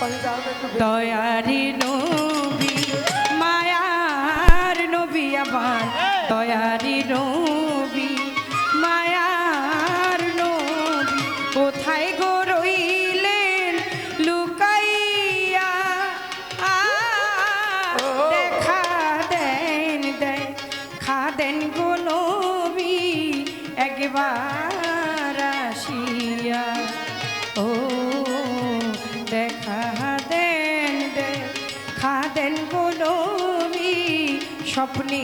তয়ারি নবী, মায়ার নবী আমার তয়ারি নবী, মায়ার নবী, কোথায় গো রইলেন লুকাইয়া? দেখা দেন দেখা দেন গো নবী, একবার। স্বপ্নে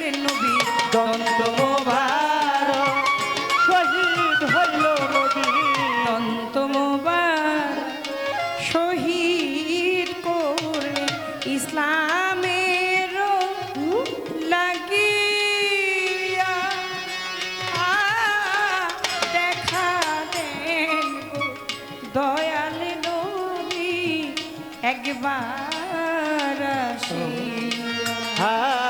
করলেন নবী, দন্ত শহীদ হইল নবী, দন্ত শহীদ করলেন ইসলামের লাগিয়া দেখা দেন দয়াল নবী, একবার আসিয়া।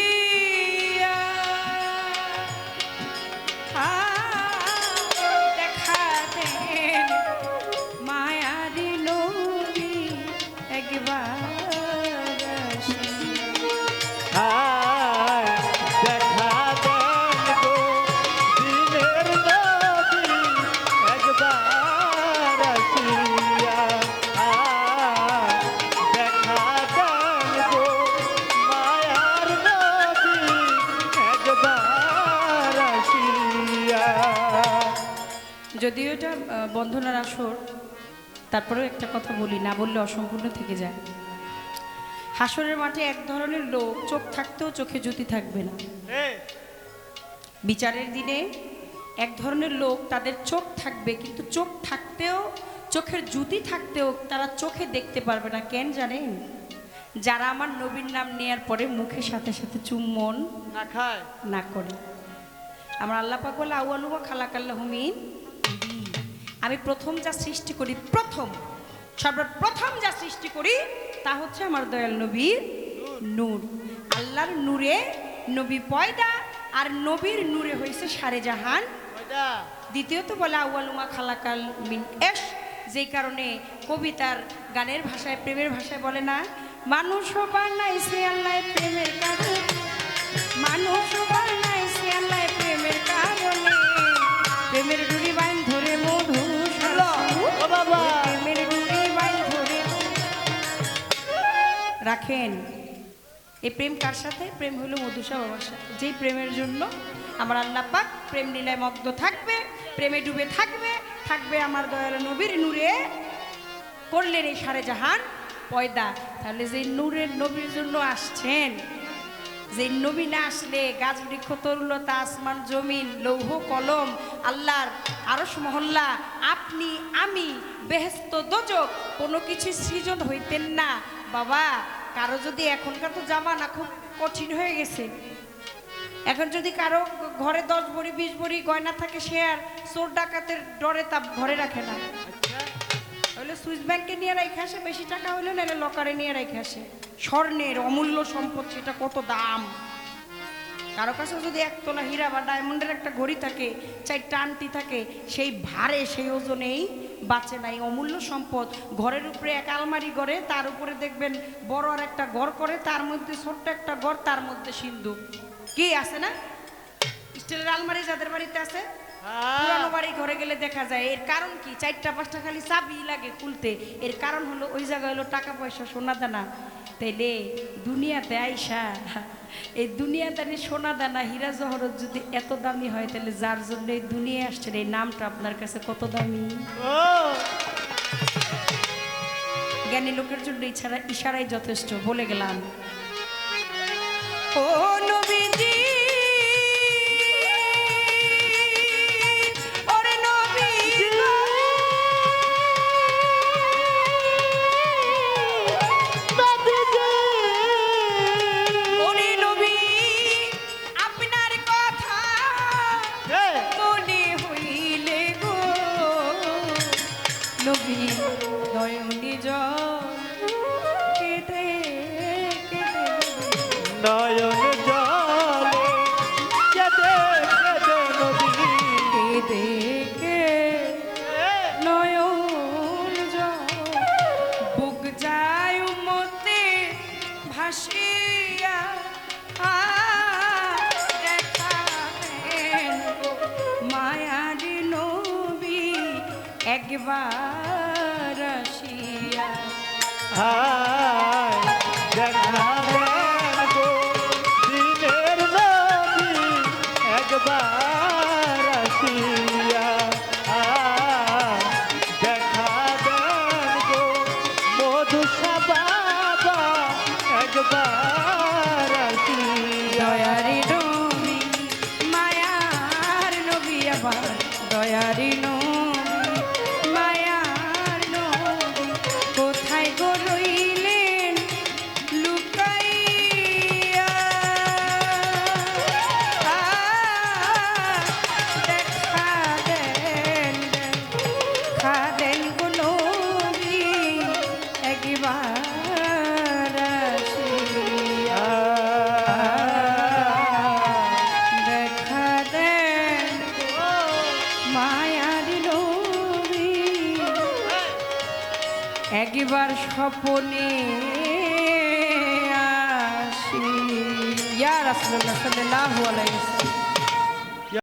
যদিও এটা বন্ধনার আসর তারপরেও একটা কথা বলি না বললে অসম্পূর্ণ থেকে যায়। হাসরের মাঠে এক ধরনের লোক চোখ থাকতেও চোখে জ্যোতি থাকবে না। বিচারের দিনে এক ধরনের লোক তাদের চোখ থাকবে কিন্তু চোখ থাকতেও চোখের জুতি থাকতেও তারা চোখে দেখতে পারবে না। কেন জানেন? যারা আমার নবীর নাম নেয়ার পরে মুখের সাথে সাথে চুম্বন না খায়। না করে। আমার আল্লাহ পাক বলে আউয়ালুয়া খালাকাল্লা হুমিন আমি প্রথম যা সৃষ্টি করি প্রথম সর্বপ্রথম যা সৃষ্টি করি তা হচ্ছে আমার দয়াল নবীর নূর। আল্লাহর নূরে নবী পয়দা আর নবীর নূরে হয়েছে সারে জাহান। দ্বিতীয়ত বলে আউয়ালুমা খালাকাল মিন এস যেই কারণে কবিতার গানের ভাষায় প্রেমের ভাষায় বলে না মানুষ বানাইছে আল্লাহ প্রেমের কারণে। মানুষ বানাইছে রাখেন। এই প্রেম কার সাথে? প্রেম হলো মধুসা বাবার সাথে। যেই প্রেমের জন্য আমার আল্লাহ পাক প্রেম লীলায় মগ্ন থাকবে, প্রেমে ডুবে থাকবে থাকবে আমার দয়াল নবীর নূরে। করলেন এই সারে জাহান পয়দা। তাহলে যে নূরের নবীর জন্য আসছেন যে নবী না আসলে গাছ বৃক্ষ, তরুলতা, আসমান, জমিন, লৌহ, কলম, আল্লাহর আরস মহল্লা, আপনি, আমি বেহেস্ত দোজক, কোনো কিছু সৃজন হইতেন না। বাবা কারও যদি এখনকার তো জামানা খুব কঠিন হয়ে গেছে। এখন যদি কারও ঘরে দশ ভরি বিশ ভরি গয়না থাকে সে আর চোর ডাকাতের ডরে তা ঘরে রাখে না। তাহলে সুইস ব্যাংকে নিয়ে রেখে আসে বেশি টাকা হলে নাহলে লকারে নিয়ে রেখে আসে। স্বর্ণের অমূল্য সম্পদ সেটা কত দাম? কারও কাছে যদি একতলা হীরা বা ডায়মন্ডের একটা ঘড়ি থাকে চারটা আংটি থাকে সেই ভারে সেই ওজনেই বাঁচে নাই অমূল্য সম্পদ। ঘরের উপরে এক আলমারি গড়ে তার উপরে দেখবেন বড় আর একটা ঘর করে তার মধ্যে ছোট্ট একটা ঘর তার মধ্যে সিন্ধু। কি আছে না? স্টিলের আলমারি যাদের বাড়িতে আছে পুরানো বাড়ি ঘরে গেলে দেখা যায়। এর কারণ কি? চারটা পাঁচটা খালি চাবি লাগে খুলতে। এর কারণ হলো ওই জায়গায় হলো টাকা পয়সা সোনা দানা। তাইলে দুনিয়াতে আইসা এই দুনিয়াদারি সোনা দানা হীরা জহরত যদি এত দামি হয় তাহলে যার জন্য এই দুনিয়া আসছেন এই নামটা আপনার কাছে কত দামি? ও! জ্ঞানী লোকের জন্য ইছাড়া ইশারাই যথেষ্ট বলে গেলাম। ও নবীজি! দয়ারি নবী মায়ার দয়ারি নবী। একবার স্বপনে আসি। ইয়া রাসূলুল্লাহ সাল্লাল্লাহু আলাইহি